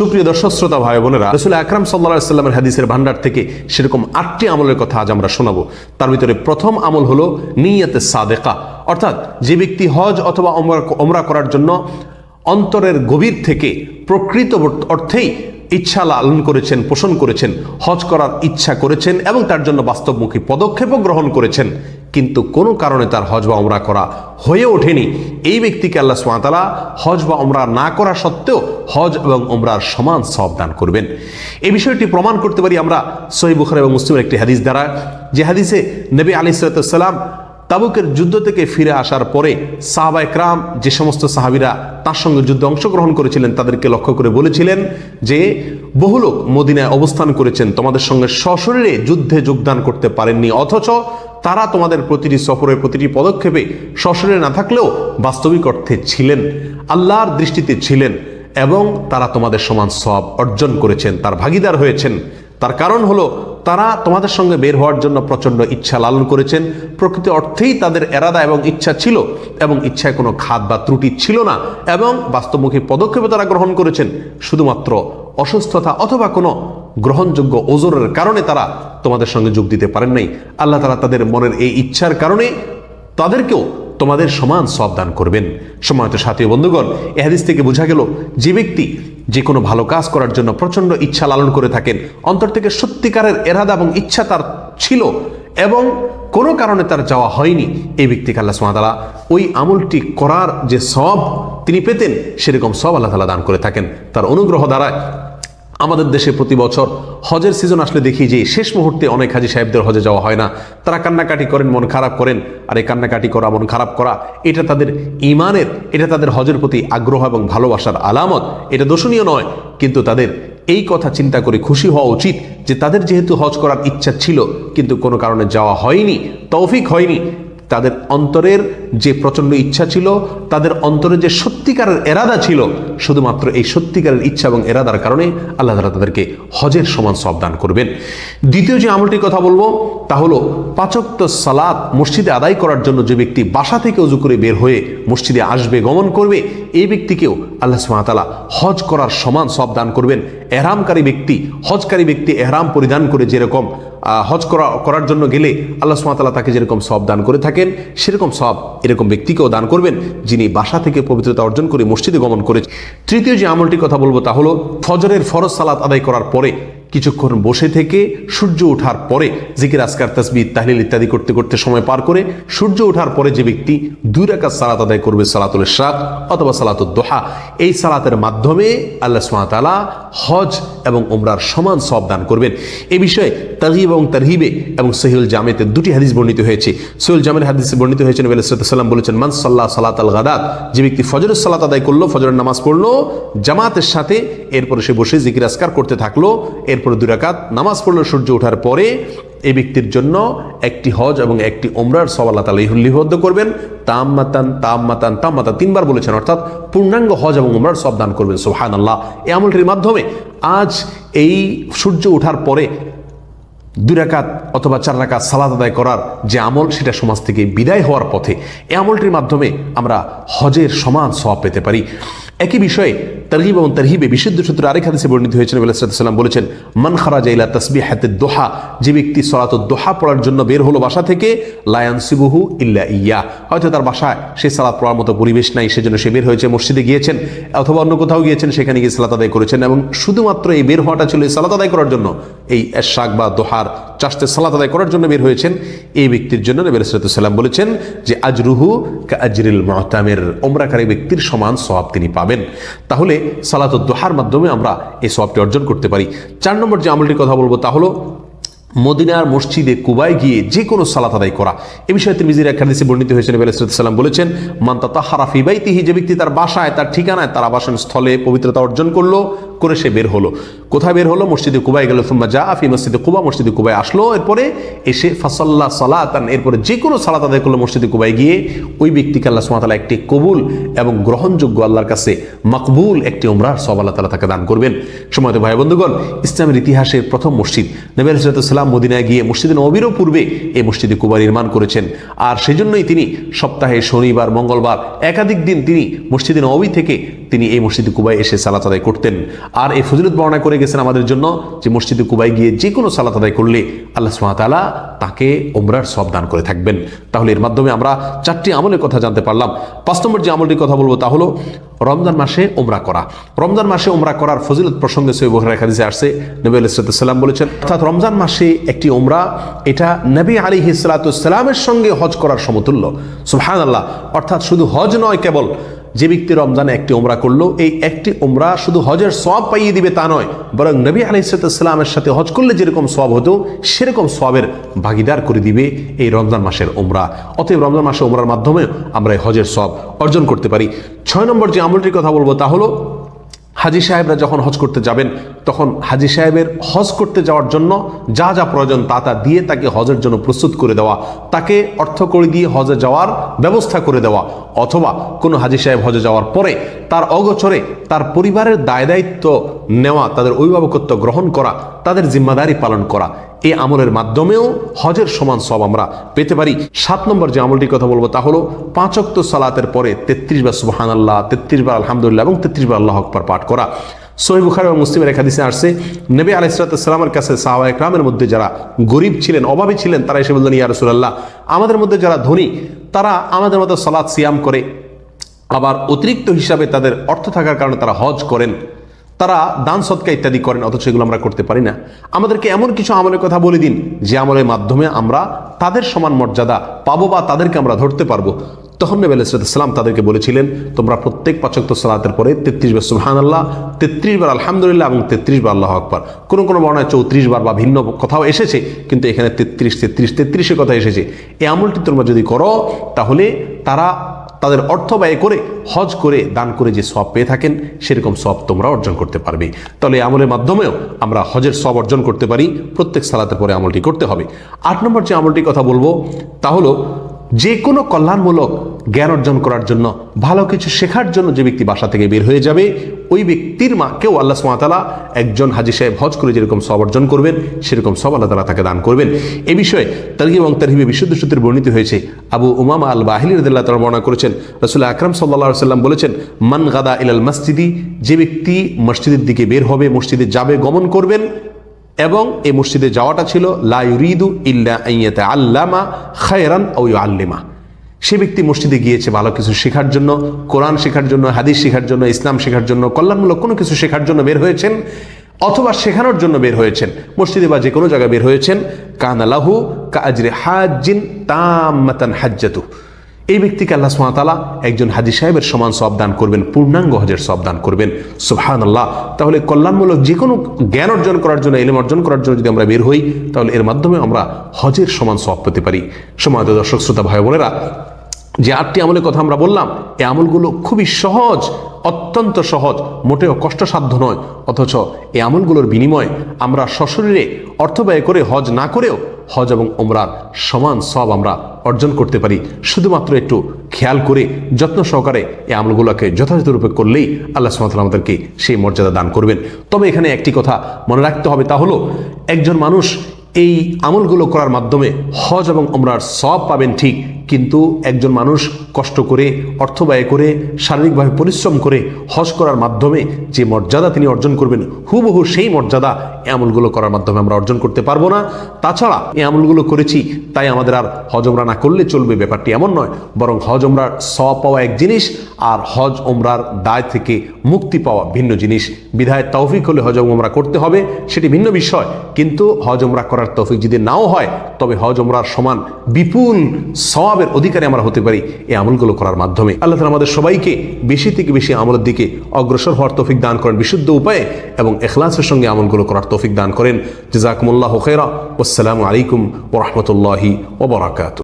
সুপ্রিয় দর্শক, শ্রোতা ভাই বোনেরা, রসুল আকরাম সাল্লা সাল্লামের হাদিসের ভান্ডার থেকে সেরকম আটটি আমলের কথা আজ আমরা শোনাবো। তার ভিতরে প্রথম আমল হলো নিয়তে সাদেকা, অর্থাৎ যে ব্যক্তি হজ অথবা ওমরা করার জন্য অন্তরের গভীর থেকে প্রকৃত অর্থেই ইচ্ছা লালন করেছেন, পোষণ করেছেন, হজ করার ইচ্ছা করেছেন এবং তার জন্য বাস্তবমুখী পদক্ষেপও গ্রহণ করেছেন। কিন্তু কোনো কারণে তার হজ বা ওমরা করা হয়ে ওঠেনি। এই ব্যক্তিকে আল্লাহ সোয়াতালা হজ বা ওমরা না করা সত্ত্বেও হজ এবং ওমরার সমান সব দান করবেন। এই বিষয়টি প্রমাণ করতে পারি আমরা সহি বুখার এবং মুসলিমের একটি হাদিস দ্বারা। যে হাদিসে নবী আলি সালাম তাবুকের যুদ্ধ থেকে ফিরে আসার পরে সাহাবা একরাম, যে সমস্ত সাহাবিরা তার সঙ্গে যুদ্ধে অংশগ্রহণ করেছিলেন, তাদেরকে লক্ষ্য করে বলেছিলেন যে বহু লোক মদিনায় অবস্থান করেছেন, তোমাদের সঙ্গে সশরীরে যুদ্ধে যোগদান করতে পারেননি, অথচ তারা তোমাদের প্রতিটি সফরের প্রতিটি পদক্ষেপে সশরীরে না থাকলেও বাস্তবিক অর্থে ছিলেন, আল্লাহর দৃষ্টিতে ছিলেন এবং তারা তোমাদের সমান সব অর্জন করেছেন, তার ভাগিদার হয়েছেন। তার কারণ হলো তারা তোমাদের সঙ্গে বের হওয়ার জন্য প্রচণ্ড ইচ্ছা লালন করেছেন, প্রকৃত অর্থেই তাদের এরাদা এবং ইচ্ছা ছিল এবং ইচ্ছায় কোনো খাদ বা ত্রুটি ছিল না এবং বাস্তবমুখী পদক্ষেপে তারা গ্রহণ করেছেন, শুধুমাত্র অসুস্থতা অথবা কোনো গ্রহণযোগ্য ওজোরের কারণে তারা তোমাদের সঙ্গে যোগ দিতে পারেন নাই। আল্লাহ তালা তাদের মনের এই ইচ্ছার কারণে তাদেরকেও তোমাদের সমান সব দান করবেন। সময়ত সাথী বন্ধুগণ, এ হাদিস থেকে বোঝা গেল, যে ব্যক্তি যে কোনো ভালো কাজ করার জন্য প্রচণ্ড ইচ্ছা লালন করে থাকেন, অন্তর থেকে সত্যিকারের এরাদা এবং ইচ্ছা তার ছিল এবং কোনো কারণে তার যাওয়া হয়নি। এই ব্যক্তিকে আল্লাহ সুমাতালা ওই আমলটি করার যে সব তিনি পেতেন, সেরকম সব আল্লাহ তালা দান করে থাকেন। তার অনুগ্রহ দ্বারায় আমাদের দেশে প্রতি বছর হজের সিজন আসলে দেখি যে শেষ মুহূর্তে অনেক হাজি সাহেবদের হজে যাওয়া হয় না। তারা কান্নাকাটি করেন, মন খারাপ করেন। আর এই কান্নাকাটি করা, মন খারাপ করা, এটা তাদের ইমানের, এটা তাদের হজের প্রতি আগ্রহ এবং ভালোবাসার আলামত। এটা দোষণীয় নয়, কিন্তু তাদের এই কথা চিন্তা করে খুশি হওয়া উচিত যে তাদের যেহেতু হজ করার ইচ্ছা ছিল, কিন্তু কোনো কারণে যাওয়া হয়নি, তৌফিক হয়নি। তাদের অন্তরের যে প্রচণ্ড ইচ্ছা ছিল, তাদের অন্তরে যে সত্যিকারের এরাদা ছিল, শুধুমাত্র এই সত্যিকারের ইচ্ছা এবং এরাদার কারণে আল্লাহ তালা তাদেরকে হজের সমান সব দান করবেন। দ্বিতীয় যে আমলটির কথা বলব, তা হলো পাচক্ত সালাত মসজিদে আদায় করার জন্য যে ব্যক্তি বাসা থেকে উজু করে বের হয়ে মসজিদে আসবে, গমন করবে, এই ব্যক্তিকেও আল্লাহ সুমাতালা হজ করার সমান সব দান করবেন। এহরামকারী ব্যক্তি, হজকারী ব্যক্তি এহরাম পরিধান করে যেরকম হজ করা, করার জন্য গেলে আল্লাহ সুমাতালা তাকে যেরকম সব দান করে থাকেন, সেরকম সব এরকম ব্যক্তিকেও দান করবেন যিনি বাসা থেকে পবিত্রতা অর্জন করে মসজিদে গমন করে তৃতীয় যে আমলটির কথা বলব তা হলো, ফজরের ফরজ সালাত আদায় করার পরে, কিছুক্ষণ বসে থেকে সূর্য ওঠার পরে জিকির আসকার তসবি তাহলিল ইত্যাদি করতে করতে সময় পার করে সূর্য ওঠার পরে যে ব্যক্তি দুই রাকাত সালাত আদায় করবে, সালাতুল শাক অথবা সালাতুল দোহা, এই সালাতের মাধ্যমে আল্লাহ সুমাতালা হজ এবং ওমরার সমান সব দান করবেন। এ বিষয়ে তাহিব এবং তারহিবে এবং সহিউল জামেতে দুটি হাদিস বর্ণিত হয়েছে। সহিউল জামের হাদিসে বর্ণিত হয়েছেন নবী সাল্লাম বলেছেন, মান সাল্লাহ সালাত আল গাদাত যে ব্যক্তি ফজরের সালাত আদায় করল, ফজরের নামাজ পড়ল, জামাতের সাথে, এরপরে সে বসে জিকিরাজকার করতে থাকল, এরপরে দুরাকাত নামাজ পড়ল, সূর্য ওঠার পরে এই ব্যক্তির জন্য একটি হজ এবং একটি ওমরার সব আল্লাহ তালা লিপিবদ্ধ করবেন। তাম্মাতান তাম্মাতান তাম্মাতান তিনবার বলেছেন, অর্থাৎ পূর্ণাঙ্গ হজ এবং ওমরার সব দান করবেন সোহান আল্লাহ এই আমলটির মাধ্যমে আজ এই সূর্য ওঠার পরে দুই রাকাত অথবা চার রাকাত সালাদ আদায় করার যে আমল, সেটা সমাজ থেকে বিদায় হওয়ার পথে এই আমলটির মাধ্যমে আমরা হজের সমান সব পেতে পারি। একই বিষয়ে তারহিব এবং তারহিবে বিশুদ্ধ সূত্রে আরেক হাদিসে বর্ণিত হয়েছেন সাল্লাম বলেছেন, মান খারাজ ইলা তসবি হাতে দোহা যে ব্যক্তি সলাত দোহা পড়ার জন্য বের হলো বাসা থেকে লায়ান সিবুহু ইল্লা ইয়া হয়তো তার বাসায় সে সালাত পড়ার মতো পরিবেশ নাই, সেজন্য সে বের হয়েছে, মসজিদে গিয়েছেন, অথবা অন্য কোথাও গিয়েছেন, সেখানে গিয়ে সালাত আদায় করেছেন, এবং শুধুমাত্র এই বের হওয়াটা ছিল এই সালাত আদায় করার জন্য। এই শাক বা দোহার চাষতে সালাত আদায় করার জন্য বের হয়েছেন। এই ব্যক্তির জন্য নবী সাল্লাম বলেছেন যে, আজরুহু কা আজরিল মহতামের ওমরাকারী ব্যক্তির সমান সওয়াব তিনি পাবেন। তাহলে সালাত দোহার মাধ্যমে আমরা এই সবটি অর্জন করতে পারি। চার নম্বর যে আমলটির কথা বলব তা হলো, মদিনার মসজিদে কুবায় গিয়ে যে কোনো সালাত আদায় করা। এ বিষয়ে তিরমিজির এক হাদিসে বর্ণিত হয়েছেন সাল্লাম বলেছেন মান্তা তাহারা ফিবাইতিহি যে ব্যক্তি তার বাসায়, তার ঠিকানায়, তার আবাসন স্থলে পবিত্রতা অর্জন করল, করে সে বের হলো। কোথায় বের হলো? মসজিদে কুবাই গেল তুম্মা যা আফি মসজিদে কুবা, মসজিদে কুবাই আসলো। এরপরে এসে ফাসাল্লাহ সালাতান, এরপরে যে কোনো সালাত আদায় করল মসজিদে কুবাই গিয়ে। ওই ব্যক্তিকে আল্লাহ সুমাতালা একটি কবুল এবং গ্রহণযোগ্য আল্লাহর কাছে মকবুল একটি ওমরার সব আল্লাহ তালা তাকে দান করবেন। সময় ভাই বন্ধুগণ, ইসলামের ইতিহাসের প্রথম মসজিদ নবী সাল্লাম মদিনায় গিয়ে মসজিদে নবীরও পূর্বে এই মসজিদে কুবা নির্মাণ করেছেন। আর সেজন্যই তিনি সপ্তাহে শনিবার, মঙ্গলবার, একাধিক দিন তিনি মসজিদে নবী থেকে তিনি এই মসজিদে কুবাই এসে সালাত আদায় করতেন। আর এই ফজিলত বর্ণনা করে গেছেন আমাদের জন্য যে মসজিদে কুবাই গিয়ে যে কোনো সালাত আদায় করলে আল্লাহ সুমাতালা তাকে ওমরার সব দান করে থাকবেন। তাহলে এর মাধ্যমে আমরা চারটি আমলের কথা জানতে পারলাম। পাঁচ নম্বর যে আমলটির কথা বলব তা হলো রমজান মাসে ওমরা করা। রমজান মাসে ওমরা করার ফজিলত প্রসঙ্গে সৈব হাদিসে আসছে। নবী আলাইসাল্লাম বলেছেন, অর্থাৎ রমজান মাসে একটি ওমরা এটা নবী আলী হিসালাতামের সঙ্গে হজ করার সমতুল্য। সুহান আল্লাহ অর্থাৎ শুধু হজ নয়, কেবল যে ব্যক্তি রমজানে একটি ওমরা করল, এই একটি ওমরা শুধু হজের সব পাইয়ে দিবে তা নয়, বরং নবী আলাইসালামের সাথে হজ করলে যেরকম সব হতো, সেরকম সবের ভাগিদার করে দিবে এই রমজান মাসের ওমরা অতএব রমজান মাসে ওমরার মাধ্যমে আমরা এই হজের সব অর্জন করতে পারি। ছয় নম্বর যে আমলটির কথা বলব তা হলো হাজি সাহেবরা যখন হজ করতে যাবেন, তখন হাজি সাহেবের হজ করতে যাওয়ার জন্য যা যা প্রয়োজন তা তা দিয়ে তাকে হজের জন্য প্রস্তুত করে দেওয়া, তাকে অর্থ করে দিয়ে হজে যাওয়ার ব্যবস্থা করে দেওয়া, অথবা কোনো হাজি সাহেব হজে যাওয়ার পরে তার অগোচরে তার পরিবারের দায় দায়িত্ব নেওয়া, তাদের অভিভাবকত্ব গ্রহণ করা, তাদের জিম্মাদারি পালন করা এই আমলের মাধ্যমেও হজের সমান সব আমরা পেতে পারি। সাত নম্বর যে আমলটির কথা বলব তা হলো পাঁচক্ত সালাতের পরে তেত্রিশ বার সুবাহান আল্লাহ তেত্রিশ বার আলহামদুলিল্লাহ এবং তেত্রিশ বার আল্লাহ আকবর পাঠ করা। সহি বুখার এবং মুসলিমের একাদিসে আসছে, নবী আলাইসালামের কাছে সাহাবা একরামের মধ্যে যারা গরিব ছিলেন, অভাবী ছিলেন, তারা এসে বললেন, ইয়া রসুল্লাহ আমাদের মধ্যে যারা ধনী, তারা আমাদের মতো সালাদ সিয়াম করে, আবার অতিরিক্ত হিসাবে তাদের অর্থ থাকার কারণে তারা হজ করেন। তারা দান সৎকা ইত্যাদি করেন, অথচ এগুলো আমরা করতে পারি না। আমাদেরকে এমন কিছু আমলের কথা বলে দিন, যে আমলের মাধ্যমে আমরা তাদের সমান মর্যাদা পাবো বা তাদেরকে আমরা ধরতে পারব। তখন নবী আলাইসালাম তাদেরকে বলেছিলেন, তোমরা প্রত্যেক পাচক্ত সালাতের পরে তেত্রিশ বার সুহান আল্লাহ তেত্রিশ বার আলহামদুলিল্লাহ এবং তেত্রিশ বার আল্লাহ আকবর। কোনো কোনো বর্ণায় চৌত্রিশ বার বা ভিন্ন কথাও এসেছে, কিন্তু এখানে তেত্রিশ তেত্রিশ, তেত্রিশের কথা এসেছে। এই আমলটি তোমরা যদি করো, তাহলে তারা তাদের অর্থ ব্যয় করে, হজ করে, দান করে যে সব পেয়ে থাকেন, সেরকম সব তোমরা অর্জন করতে পারবে। তাহলে আমলের মাধ্যমেও আমরা হজের সব অর্জন করতে পারি, প্রত্যেক সালাতের পরে আমলটি করতে হবে। আট নম্বর যে আমলটির কথা বলব, তা হলো যে কোনো কল্যাণমূলক জ্ঞান অর্জন করার জন্য, ভালো কিছু শেখার জন্য যে ব্যক্তি বাসা থেকে বের হয়ে যাবে, ওই ব্যক্তির মা কেউ আল্লাহ সুমাতালা একজন হাজি সাহেব হজ করে যেরকম সব অর্জন করবেন, সেরকম সব আল্লাহ তালা তাকে দান করবেন। এ বিষয়ে তারিখ এবং তারিহিবে বিশুদ্ধ সূত্রে বর্ণিত হয়েছে, আবু উমামা আল বাহিল রদুল্লাহ তালা বর্ণনা করেছেন রসুল্লাহ আকরাম সাল্লাহ সাল্লাম বলেছেন, মান গাদা ইলাল মসজিদি, যে ব্যক্তি মসজিদের দিকে বের হবে, মসজিদে যাবে, গমন করবেন এবং এই মসজিদে যাওয়াটা ছিল লাইরিদু ইল্লা আল্লামা খায়রান ও আল্লিমা সে ব্যক্তি মসজিদে গিয়েছে ভালো কিছু শেখার জন্য, কোরআন শেখার জন্য, হাদিস শেখার জন্য, ইসলাম শেখার জন্য, কল্যাণমূলক কোনো কিছু শেখার জন্য বের হয়েছেন, অথবা শেখানোর জন্য বের হয়েছেন। মসজিদে বা যে কোনো জায়গায় বের হয়েছেন কানালাহু কাজরে হাজিন তামাতান হাজ্জাতু। এই ব্যক্তিকে আল্লাহ সুমাতালা একজন হাজি সাহেবের সমান সব দান করবেন, পূর্ণাঙ্গ হজের সব দান করবেন। সুহান আল্লাহ তাহলে কল্যাণমূলক যে কোনো জ্ঞান অর্জন করার জন্য এলেম অর্জন করার জন্য যদি আমরা বের হই, তাহলে এর মাধ্যমে আমরা হজের সমান সব পেতে পারি। সময় দর্শক, শ্রোতা, ভাই, বোনেরা, যে আটটি আমলের কথা আমরা বললাম, এই আমলগুলো খুবই সহজ, অত্যন্ত সহজ, মোটেও কষ্টসাধ্য নয়। অথচ এই আমলগুলোর বিনিময়ে আমরা সশরীরে অর্থ ব্যয় করে হজ না করেও হজ এবং ওমরার সমান সব আমরা অর্জন করতে পারি। শুধুমাত্র একটু খেয়াল করে, যত্ন সহকারে এই আমলগুলোকে যথাযথরূপে করলেই আল্লাহ সুমাতাল আমাদেরকে সেই মর্যাদা দান করবেন। তবে এখানে একটি কথা মনে রাখতে হবে, তা হলো একজন মানুষ এই আমলগুলো করার মাধ্যমে হজ এবং ওমরার সব পাবেন ঠিক কিন্তু একজন মানুষ কষ্ট করে অর্থ ব্যয় করে, শারীরিকভাবে পরিশ্রম করে হজ করার মাধ্যমে যে মর্যাদা তিনি অর্জন করবেন, হুবহু সেই মর্যাদা এই আমলগুলো করার মাধ্যমে আমরা অর্জন করতে পারব না। তাছাড়া এই আমলগুলো করেছি, তাই আমাদের আর হজ ওমরা না করলে চলবে, ব্যাপারটি এমন নয়। বরং হজ ওমরার স পাওয়া এক জিনিস আর হজ ওমরার দায় থেকে মুক্তি পাওয়া ভিন্ন জিনিস। বিধায় তৌফিক হলে হজ ওমরা করতে হবে, সেটি ভিন্ন বিষয়। কিন্তু হজ ওমরা করার তৌফিক যদি নাও হয়, তবে হজ ওমরার সমান বিপুল সবাবের অধিকারী আমরা হতে পারি এই আমলগুলো করার মাধ্যমে। আল্লাহ তালা আমাদের সবাইকে বেশি থেকে বেশি আমলের দিকে অগ্রসর হওয়ার তৌফিক দান করেন বিশুদ্ধ উপায়ে এবং এখলাসের সঙ্গে আমলগুলো করার তৌফিক দান করেন। জাজাকুমুল্লাহ খেরা আসসালামু আলাইকুম ওরহমতুল্লাহি ওবরাকাত